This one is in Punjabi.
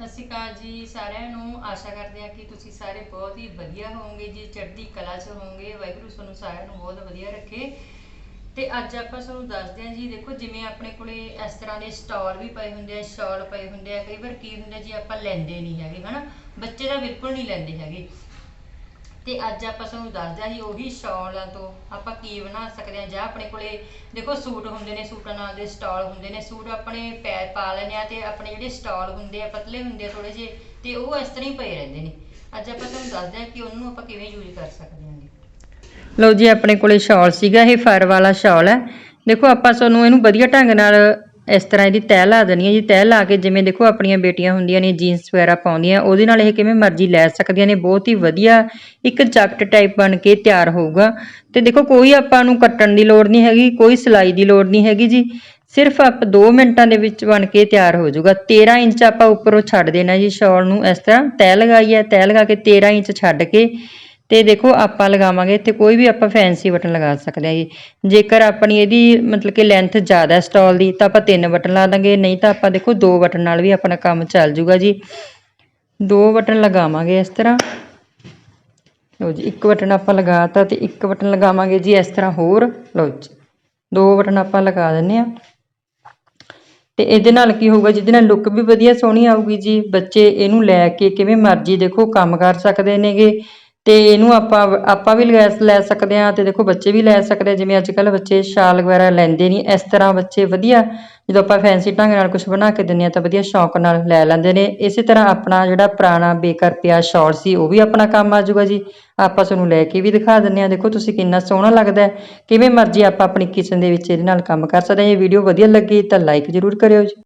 ਸਤਿ ਸ਼੍ਰੀ ਅਕਾਲ ਜੀ, ਸਾਰਿਆਂ ਨੂੰ ਆਸ਼ਾ ਕਰਦੇ ਹਾਂ ਕਿ ਤੁਸੀਂ ਸਾਰੇ ਬਹੁਤ ਹੀ ਵਧੀਆ ਹੋਵੋਗੇ ਜੀ, ਚੜ੍ਹਦੀ ਕਲਾ 'ਚ ਹੋਵੋਗੇ, ਵਾਹਿਗੁਰੂ ਤੁਹਾਨੂੰ ਸਾਰਿਆਂ ਨੂੰ ਬਹੁਤ ਵਧੀਆ ਰੱਖੇ। ਤੇ ਅੱਜ ਆਪਾਂ ਤੁਹਾਨੂੰ ਦੱਸਦੇ ਹਾਂ ਜੀ, ਦੇਖੋ ਜਿਵੇਂ ਆਪਣੇ ਕੋਲੇ ਇਸ ਤਰ੍ਹਾਂ ਦੇ ਸਟਾਲ ਵੀ ਪਏ ਹੁੰਦੇ ਆ, ਸ਼ਾਲ ਪਏ ਹੁੰਦੇ ਆ, ਕਈ ਵਾਰ ਕੀ ਹੁੰਦਾ ਜੀ, ਆਪਾਂ ਲੈਂਦੇ ਨਹੀਂ ਹੈਗੇ, ਹਨਾ? ਬੱਚੇ ਤਾਂ ਬਿਲਕੁਲ ਨਹੀਂ ਲੈਂਦੇ ਹੈਗੇ। ਤੇ ਅੱਜ ਆਪਾਂ ਤੁਹਾਨੂੰ ਦੱਸਦੇ ਹਾਂ ਉਹੀ ਸ਼ਾਲਾਂ ਤੋਂ ਆਪਾਂ ਕੀ ਬਣਾ ਸਕਦੇ ਹਾਂ, ਜਾਂ ਆਪਣੇ ਕੋਲੇ ਦੇਖੋ ਸੂਟ ਹੁੰਦੇ ਨੇ ਸੂਟਾਂ ਨਾਲ ਦੇ ਸਟਾਲ ਹੁੰਦੇ ਨੇ, ਸੂਟ ਆਪਣੇ ਪੈਰ ਪਾ ਲੈਂਦੇ ਆ ਤੇ ਆਪਣੇ ਜਿਹੜੇ ਸਟਾਲ ਹੁੰਦੇ ਆ, ਪਤਲੇ ਹੁੰਦੇ ਆ ਥੋੜੇ ਜਿਹੇ ਤੇ ਉਹ ਇਸ ਤਰ੍ਹਾਂ ਹੀ ਪਏ ਰਹਿੰਦੇ ਨੇ। ਅੱਜ ਆਪਾਂ ਤੁਹਾਨੂੰ ਦੱਸਦੇ ਹਾਂ ਕਿ ਉਹਨੂੰ ਆਪਾਂ ਕਿਵੇਂ ਯੂਜ਼ ਕਰ ਸਕਦੇ ਹਾਂ ਲਓ ਜੀ, ਆਪਣੇ ਕੋਲੇ ਸ਼ਾਲ ਸੀਗਾ, ਇਹ ਫਰ ਵਾਲਾ ਸ਼ਾਲ ਹੈ। ਦੇਖੋ ਆਪਾਂ ਤੁਹਾਨੂੰ ਇਹਨੂੰ ਵਧੀਆ ਢੰਗ ਨਾਲ ਇਸ ਤਰ੍ਹਾਂ ਇਹਦੀ ਤਹਿ ਲਾ ਦੇਣੀ ਹੈ ਜੀ। ਤਹਿ ਲਾ ਕੇ ਜਿਵੇਂ ਦੇਖੋ ਆਪਣੀਆਂ ਬੇਟੀਆਂ ਹੁੰਦੀਆਂ ਨੇ ਜੀਨਸ ਵਗੈਰਾ ਪਾਉਂਦੀਆਂ, ਉਹਦੇ ਨਾਲ ਇਹ ਕਿਵੇਂ ਮਰਜ਼ੀ ਲੈ ਸਕਦੀਆਂ ਨੇ। ਬਹੁਤ ਹੀ ਵਧੀਆ ਇੱਕ ਜੈਕਟ ਟਾਈਪ ਬਣ ਕੇ ਤਿਆਰ ਹੋਊਗਾ। ਤੇ ਦੇਖੋ ਕੋਈ ਆਪਾਂ ਨੂੰ ਕੱਟਣ ਦੀ ਲੋੜ ਨਹੀਂ ਹੈਗੀ, ਕੋਈ ਸਿਲਾਈ ਦੀ ਲੋੜ ਨਹੀਂ ਹੈਗੀ ਜੀ। ਸਿਰਫ ਆਪ 2 ਮਿੰਟਾਂ ਦੇ ਵਿੱਚ ਬਣ ਕੇ ਤਿਆਰ ਹੋ ਜਾਊਗਾ। 13 ਇੰਚ ਆਪਾਂ ਉੱਪਰੋਂ ਛੱਡ ਦੇਣਾ ਜੀ ਸ਼ਾਲ ਨੂੰ। ਇਸ ਤਰ੍ਹਾਂ ਤਹਿ ਲਗਾਈ ਹੈ। ਤਹਿ ਲਗਾ ਕੇ 13 ਇੰਚ ਛੱਡ ਕੇ ਤੇ ਦੇਖੋ ਆਪਾਂ ਲਗਾਵਾਂਗੇ ਇੱਥੇ ਕੋਈ ਵੀ ਆਪਾਂ ਫੈਂਸੀ ਬਟਨ ਲਗਾ ਸਕਦੇ ਹਾਂ ਜੀ। ਜੇਕਰ ਆਪਣੀ ਇਹਦੀ ਮਤਲਬ ਕਿ ਲੈਂਥ ਜ਼ਿਆਦਾ ਹੈ ਸਟਾਲ ਦੀ, ਤਾਂ ਆਪਾਂ ਤਿੰਨ ਬਟਨ ਲਾ ਦਾਂਗੇ, ਨਹੀਂ ਤਾਂ ਆਪਾਂ ਦੇਖੋ ਦੋ ਬਟਨ ਨਾਲ ਵੀ ਆਪਣਾ ਕੰਮ ਚੱਲ ਜੂਗਾ ਜੀ। ਦੋ ਬਟਨ ਲਗਾਵਾਂਗੇ ਇਸ ਤਰ੍ਹਾਂ। ਲਓ ਜੀ, ਇੱਕ ਬਟਨ ਆਪਾਂ ਲਗਾਤਾ ਤੇ ਇੱਕ ਬਟਨ ਲਗਾਵਾਂਗੇ ਜੀ ਇਸ ਤਰ੍ਹਾਂ ਹੋਰ। ਲਓ ਜੀ, ਦੋ ਬਟਨ ਆਪਾਂ ਲਗਾ ਦਿੰਨੇ ਆ ਤੇ ਇਹਦੇ ਨਾਲ ਕੀ ਹੋਊਗਾ, ਜਿਹਦੇ ਨਾਲ ਲੁੱਕ ਵੀ ਵਧੀਆ ਸੋਹਣੀ ਆਊਗੀ ਜੀ। ਬੱਚੇ ਇਹਨੂੰ ਲੈ ਕੇ ਕਿਵੇਂ ਮਰਜ਼ੀ ਦੇਖੋ ਕੰਮ ਕਰ ਸਕਦੇ ਨੇਗੇ। ਤੇ ਇਹਨੂੰ ਆਪਾਂ ਆਪਾਂ ਵੀ ਲੈ ਲੈ ਸਕਦੇ ਆ ਤੇ ਦੇਖੋ ਬੱਚੇ ਵੀ ਲੈ ਸਕਦੇ ਆ, ਜਿਵੇਂ ਅੱਜ ਕੱਲ ਬੱਚੇ ਸ਼ਾਲ ਵਗੈਰਾ ਲੈਂਦੇ ਨਹੀਂ, ਇਸ ਤਰ੍ਹਾਂ ਬੱਚੇ ਵਧੀਆ, ਜਦੋਂ ਆਪਾਂ ਫੈਂਸੀ ਢੰਗ ਨਾਲ ਕੁਝ ਬਣਾ ਕੇ ਦਿੰਨੇ ਆ ਤਾਂ ਵਧੀਆ ਸ਼ੌਂਕ ਨਾਲ ਲੈ ਲੈਂਦੇ ਨੇ। ਇਸੇ ਤਰ੍ਹਾਂ ਆਪਣਾ ਜਿਹੜਾ ਪੁਰਾਣਾ ਬੇਕਾਰ ਪਿਆ ਸ਼ਾਲ ਸੀ, ਉਹ ਵੀ ਆਪਣਾ ਕੰਮ ਆ ਜਾਊਗਾ ਜੀ। ਆਪਾਂ ਤੁਹਾਨੂੰ ਲੈ ਕੇ ਵੀ ਦਿਖਾ ਦਿੰਨੇ ਆ ਦੇਖੋ ਤੁਸੀਂ ਕਿੰਨਾ ਸੋਹਣਾ ਲੱਗਦਾ ਕਿਵੇਂ ਮਰਜ਼ੀ ਆਪਾਂ ਆਪਣੀ ਕਿਚਨ ਦੇ ਵਿੱਚ ਇਹਦੇ ਨਾਲ ਕੰਮ ਕਰ ਸਕਦੇ ਹਾਂ ਇਹ ਵੀਡੀਓ ਵਧੀਆ ਲੱਗੀ ਤਾਂ ਲਾਈਕ ਜ਼ਰੂਰ ਕਰਿਓ ਜੀ।